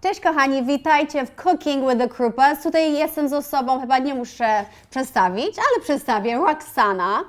Cześć kochani, witajcie w Cooking with the Krupas. Tutaj jestem z osobą, chyba nie muszę przedstawić, ale przedstawię, Roxana.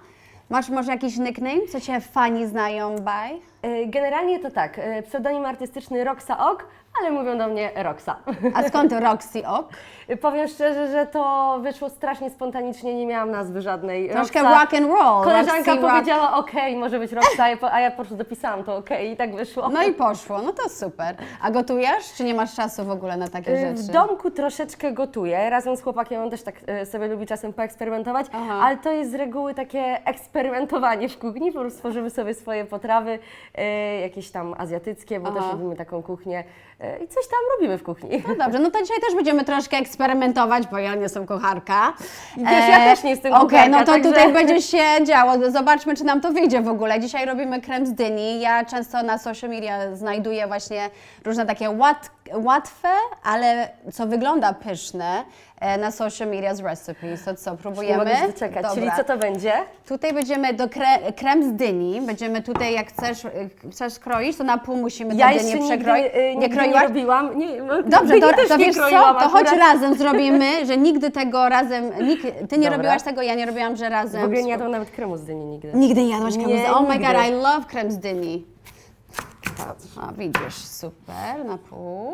Masz może jakiś nickname, co Cię fani znają by? E, Generalnie to tak, e, pseudonim artystyczny Roxa Ok, ale mówią do mnie Roxa. A skąd Roxy Ok? Powiem szczerze, że to wyszło strasznie spontanicznie, nie miałam nazwy żadnej. Troszkę Roxa. rock and roll. Koleżanka Roxy rock. powiedziała okej, może być Roxa, a ja po- a ja po prostu dopisałam to okej i tak wyszło. No i poszło, no to super. A gotujesz, czy nie masz czasu w ogóle na takie E, rzeczy? W domku troszeczkę gotuję, razem z chłopakiem on też tak e, sobie lubi czasem poeksperymentować, Aha. ale to jest z reguły takie eksperymentowanie w kuchni, po prostu tworzymy sobie swoje potrawy, e, jakieś tam azjatyckie, bo Aha. też lubimy taką kuchnię i coś tam robimy w kuchni. No dobrze, no to dzisiaj też będziemy troszkę eksperymentować, bo ja nie jestem kocharka. Wiesz, ja też nie jestem Okej, kucharka, no to także- tutaj będzie się działo. Zobaczmy, czy nam to wyjdzie w ogóle. Dzisiaj robimy krem z dyni. Ja często na social media znajduję właśnie różne takie łat, łatwe, ale co wygląda pyszne e, na social media z recipes. To co, Nie próbujemy? mogę się doczekać, czyli co to będzie? Tutaj będziemy do kre, krem z dyni. Będziemy tutaj, jak chcesz, y, chcesz kroić, to na pół musimy Ja tę dynię nigdy, przekroić. nigdy nie kroiłaś? robiłam. Nie, no, Dobrze, dyni to, też to nie wiesz co, kroiłam to chodź akurat. razem zrobimy, że nigdy tego razem, nikt, ty nie Dobra. robiłaś tego, ja nie robiłam, że razem. W ogóle nie jadłam nawet kremu z dyni nigdy. Nigdy nie jadłaś krem z Nie, dyni? Oh my nigdy. god, I love krem z dyni. A widzisz, super, na pół.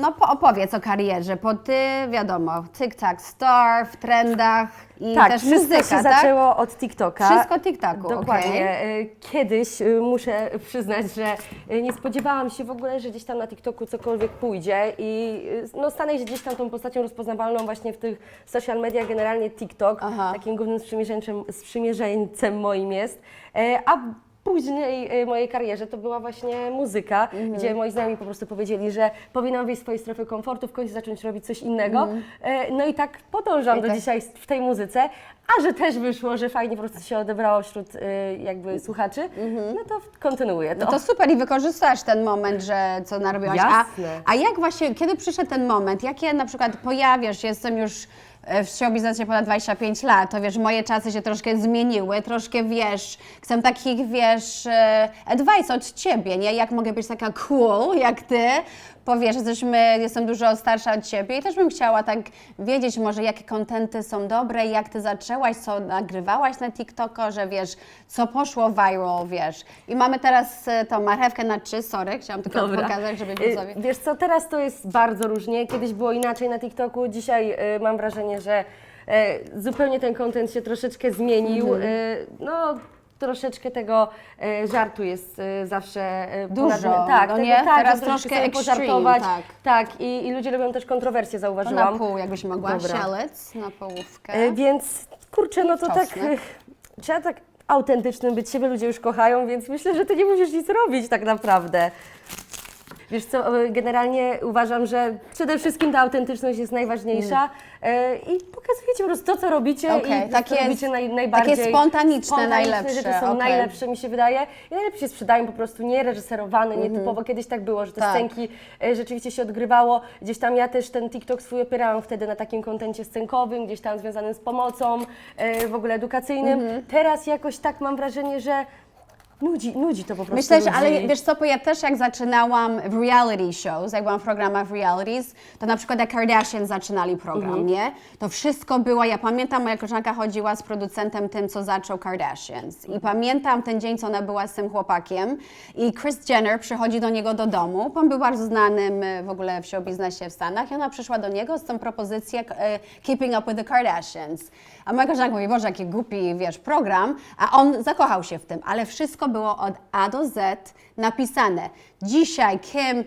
No po, opowiedz o karierze, bo ty wiadomo, TikTok star, w trendach i tak, też wszystko muzyka, się tak? zaczęło od TikToka. Wszystko TikToku, Dokładnie. Y, Kiedyś y, muszę przyznać, że y, nie spodziewałam się w ogóle, że gdzieś tam na TikToku cokolwiek pójdzie i no, stanę się gdzieś tam tą postacią rozpoznawalną właśnie w tych social mediach, generalnie TikTok, Aha. takim głównym sprzymierzeńcem, sprzymierzeńcem moim jest. E, A Później w mojej karierze to była właśnie muzyka, Mhm. gdzie moi znajomi po prostu powiedzieli, że powinnam wyjść z swojej strefy komfortu, w końcu zacząć robić coś innego. E, No i tak podążam I do tak. dzisiaj w tej muzyce, a że też wyszło, że fajnie po prostu się odebrało wśród y, jakby słuchaczy, no to kontynuuję to. No to super i wykorzystasz ten moment, że co narobiłaś. A, Jasne. a jak właśnie, kiedy przyszedł ten moment, jakie na przykład pojawiasz, jestem już w show biznesie ponad 25 lat, to wiesz, moje czasy się troszkę zmieniły, troszkę wiesz, chcę takich, wiesz, e, advice od Ciebie, nie? Jak mogę być taka cool jak Ty, powiesz, jesteśmy, jestem dużo starsza od Ciebie i też bym chciała tak wiedzieć może, jakie kontenty są dobre, jak Ty zaczęłaś, co nagrywałaś na TikToku, że wiesz, co poszło viral, wiesz. I mamy teraz e, tą marchewkę na trzy, sorry, chciałam tylko Dobra. pokazać, żeby Y, widzowie... Wiesz co, teraz to jest bardzo różnie. Kiedyś było inaczej na TikToku, dzisiaj y, mam wrażenie, że y, zupełnie ten kontent się troszeczkę zmienił. Mhm. Y, no, troszeczkę tego y, żartu jest y, zawsze y, Dużo, tak, no tego, nie? tak, Teraz żeby troszkę sobie extreme, pożartować. tak. tak i, i ludzie lubią też kontrowersje, To zauważyłam. na pół, jakbyś mogła, Dobra. na połówkę. E, Więc kurczę, no to tak. Czosnek. e, Trzeba tak autentycznym być. Ciebie ludzie już kochają, więc myślę, że ty nie musisz nic robić tak naprawdę. Wiesz co, e, generalnie uważam, że przede wszystkim ta autentyczność jest najważniejsza e, i pokazujecie po prostu to, co robicie Mm. Okej, i takie- co robicie naj, najbardziej. takie spontaniczne, spontaniczne najlepsze, rzeczy są okej. najlepsze, mi się wydaje. I najlepiej się sprzedają po prostu niereżyserowane, nietypowo. Kiedyś tak było, że te. Tak. scenki e, rzeczywiście się odgrywało. Gdzieś tam ja też ten TikTok swój opierałam wtedy na takim kontencie scenkowym, gdzieś tam związanym z pomocą, w ogóle edukacyjnym. Mhm. Teraz jakoś tak mam wrażenie, że nudzi, nudzi to po prostu Myślę, że, ludzi. ale wiesz co, bo ja też jak zaczynałam w reality shows, jak byłam w programach realities, to na przykład jak Kardashian zaczynali program, Mhm. nie? To wszystko było, ja pamiętam, moja koleżanka chodziła z producentem tym, co zaczął Kardashians. I pamiętam ten dzień, co ona była z tym chłopakiem i Kris Jenner przychodzi do niego do domu, on był bardzo znanym e, w ogóle w show biznesie w Stanach i ona przyszła do niego z tą propozycją e, Keeping Up with the Kardashians. A moja koleżanka mówi, Boże, jaki głupi, wiesz, program, a on zakochał się w tym, ale wszystko było od A do Z napisane. Dzisiaj Kim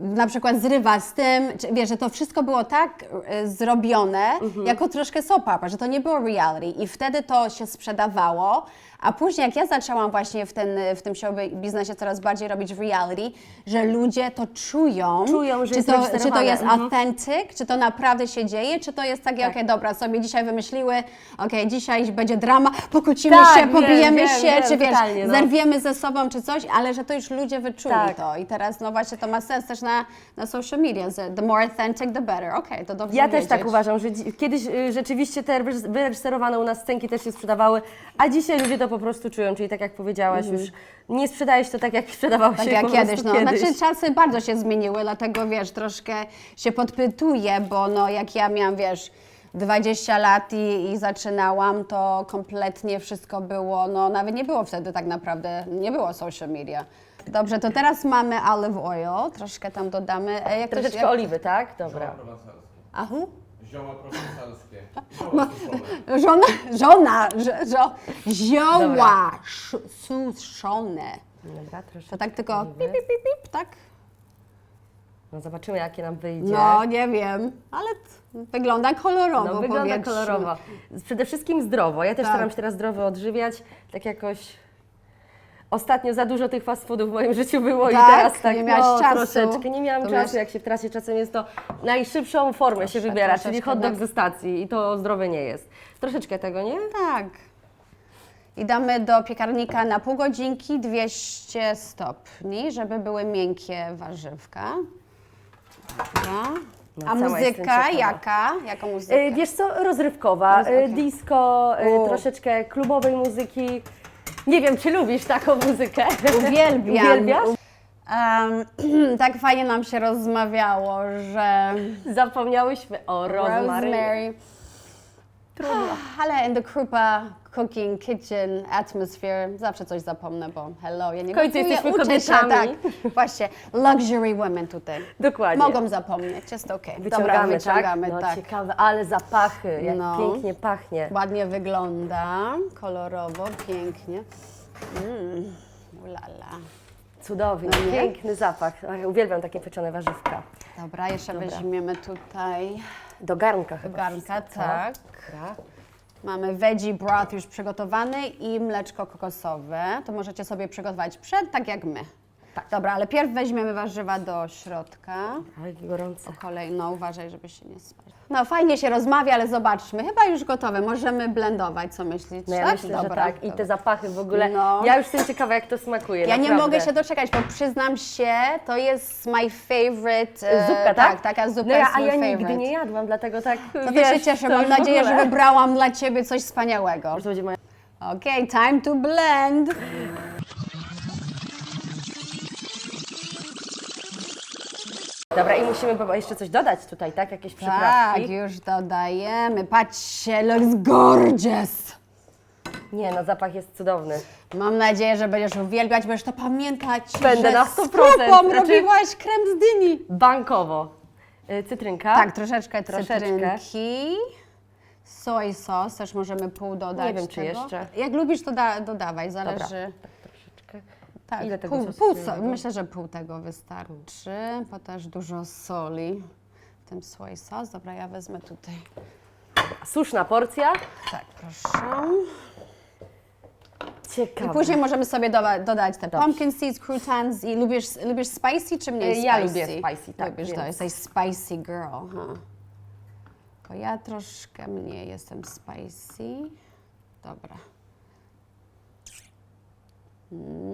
na przykład zrywa z tym, czy, wiesz, że to wszystko było tak e, zrobione, jako troszkę soap opera, że to nie było reality. I wtedy to się sprzedawało, a później jak ja zaczęłam właśnie w, ten, w tym show biznesie coraz bardziej robić reality, że ludzie to czują, Czują, że czy, jest to, czy to jest Mhm. authentic, czy to naprawdę się dzieje, czy to jest takie, Tak. okej, dobra, sobie dzisiaj wymyśliły, okej, dzisiaj będzie drama, pokłócimy Tak, się, pobijemy wiem, się, wiem, czy wiesz, totalnie, no. zerwiemy ze sobą, czy coś, ale że to już ludzie wyczuli Tak. to i teraz no właśnie to ma sens też na, na social media. The more authentic, the better. Okej, to dobrze Ja też wiedzieć. tak uważam, że kiedyś y, rzeczywiście te wyreż- wyreżyserowane u nas scenki też się sprzedawały, a dzisiaj ludzie to po prostu czują, czyli tak jak powiedziałaś, już nie sprzedaje się to tak, jak sprzedawało Mhm. Tak się jak po kiedyś, prostu no. kiedyś. Znaczy czasy bardzo się zmieniły, dlatego wiesz, troszkę się podpytuję, bo no jak ja miałam, wiesz, 20 lat i, i zaczynałam, to kompletnie wszystko było, no nawet nie było wtedy tak naprawdę, nie było social media. Dobrze, to teraz mamy olive oil, troszkę tam dodamy. E, Jak to się- Troszeczkę oliwy, tak? Dobra. Zioła prowansalskie. Ahu? Zioła prowansalskie. Zioła suszone. Żona, żona, żo, żo, zioła sz- suszone. Dobra, troszeczkę To tak tylko oliwy. pip, pip, pip, pip, tak? No zobaczymy, jakie nam wyjdzie. No, nie wiem, ale t- wygląda kolorowo, No, wygląda powiedzmy. kolorowo. Przede wszystkim zdrowo. Ja też Tak. staram się teraz zdrowo odżywiać. Tak jakoś ostatnio za dużo tych fast foodów w moim życiu było i Tak? teraz tak Nie miałaś no, czasu. troszeczkę. Nie miałam To czasu, miałaś- jak się w trasie czasem jest to najszybszą formę się wybiera, czyli troszeczkę, hot dog tak. ze stacji i to zdrowe nie jest. Troszeczkę tego, nie? Tak. I damy do piekarnika na pół godzinki 200 stopni, żeby były miękkie warzywka. Dobra. No, A cała jestem muzyka ciekawa. jaka? Jaką muzykę? E, Wiesz co, rozrywkowa, Roz- e, disco, e, O. troszeczkę klubowej muzyki. Nie wiem, czy lubisz taką muzykę? Uwielbiam. Uwielbiasz? Em, tak fajnie nam się rozmawiało, że Zapomniałyśmy o rozmarynie. Rosemary. Ale in the Krupa cooking kitchen atmosphere zawsze coś zapomnę, bo hello, ja nie W końcu gotuję, jesteśmy uczę się, kobietami. tak. Właśnie, luxury women tutaj. Dokładnie. Mogą zapomnieć, jest okej. Dobra, Wyciągamy, wyciągamy, tak? No tak. ciekawe, ale zapachy, jak No. pięknie pachnie. Ładnie wygląda, kolorowo, pięknie. Mmm, ulala. Cudownie, No nie? piękny zapach. Ach, Uwielbiam takie pieczone warzywka. Dobra, jeszcze weźmiemy tutaj Do garnka chyba. garnka, wszystko, tak. Dobra. Mamy veggie broth już przygotowany i mleczko kokosowe. To możecie sobie przygotować przed, tak jak my. Tak. Dobra, ale pierw weźmiemy warzywa do środka. Ale gorące. Kolejno uważaj, żeby się nie spać. No fajnie się rozmawia, ale zobaczmy. Chyba już gotowe. Możemy blendować, co myślisz? No ja tak? myślę, Dobra, że tak. I te zapachy w ogóle. No. Ja już jestem ciekawa, jak to smakuje. Ja nie naprawdę. mogę się doczekać, bo przyznam się, to jest my favorite. e, Zupka, tak? Tak, taka zupka no ja, jest A ja favorite. nigdy nie jadłam, dlatego tak. No to wiesz, się cieszę. to Mam nadzieję, że wybrałam dla Ciebie coś wspaniałego. To. Okej, time to blend. Dobra, i musimy chyba jeszcze coś dodać tutaj, tak? Jakieś Tak, przyprawki. już dodajemy. Patrzcie, looks gorgeous. Nie, no zapach jest cudowny. Mam nadzieję, że będziesz uwielbiać, będziesz to pamiętać. Będę że na Z 100%. krupą Znaczy- robiłaś krem z dyni. Bankowo. Y, Cytrynka. Tak, troszeczkę Troszeczkę. cytrynki. Soy sos, też możemy pół dodać Nie wiem, czy tego. jeszcze. Jak lubisz, to da, dodawaj, zależy. Tak, troszeczkę. Tak, Ile tego pół, sosu pół, sojowego? myślę, że pół tego wystarczy, bo też dużo soli w tym soy sos. Dobra, ja wezmę tutaj. Słuszna porcja. Tak, proszę. Ciekawe. I później możemy sobie doda- dodać te pumpkin seeds, croutons i lubisz, lubisz spicy czy mniej spicy? ja lubię spicy, tak, Lubisz to, więc- jesteś spicy girl, ha. Ja troszkę mniej jestem spicy. Dobra. Mm.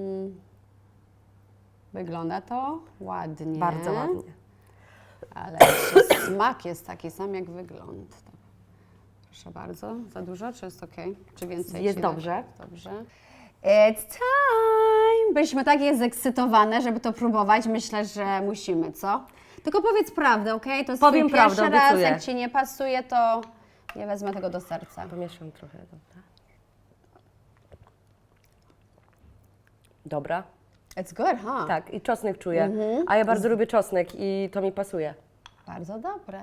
Wygląda to ładnie. Bardzo ładnie. Ale smak jest taki sam jak wygląd. Proszę bardzo. Za dużo, czy jest ok? Czy więcej? Jest ci dać? dobrze. Dobrze. It's time! Byliśmy takie zekscytowane, żeby to próbować. Myślę, że musimy, co? Tylko powiedz prawdę, ok? To jest Powiem pierwszy prawdę, raz. obiecuję. Jak Ci nie pasuje, to nie wezmę tego do serca. Pomieszam trochę, dobra. Dobra. It's good, huh? Tak, i czosnek czuję. Mhm. A ja bardzo lubię czosnek i to mi pasuje. Bardzo dobre.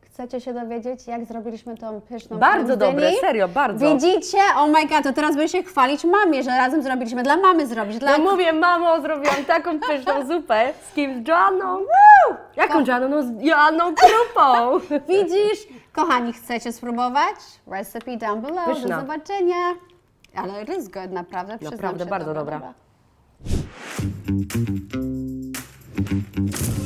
Chcecie się dowiedzieć, jak zrobiliśmy tą pyszną Bardzo dobre, serio, bardzo. Widzicie? Oh my god, to teraz będę się chwalić mamie, że razem zrobiliśmy. Dla mamy zrobić. Dla... No mówię, mamo, zrobiłam taką pyszną zupę. Z kim? Z Joanną. Jaką Joanną? No z Joanną Krupą. Widzisz? Kochani, chcecie spróbować? Recipe down below. Pyszna. Do zobaczenia. Ale it is good, naprawdę. przyznam Naprawdę się, bardzo dobra. thank you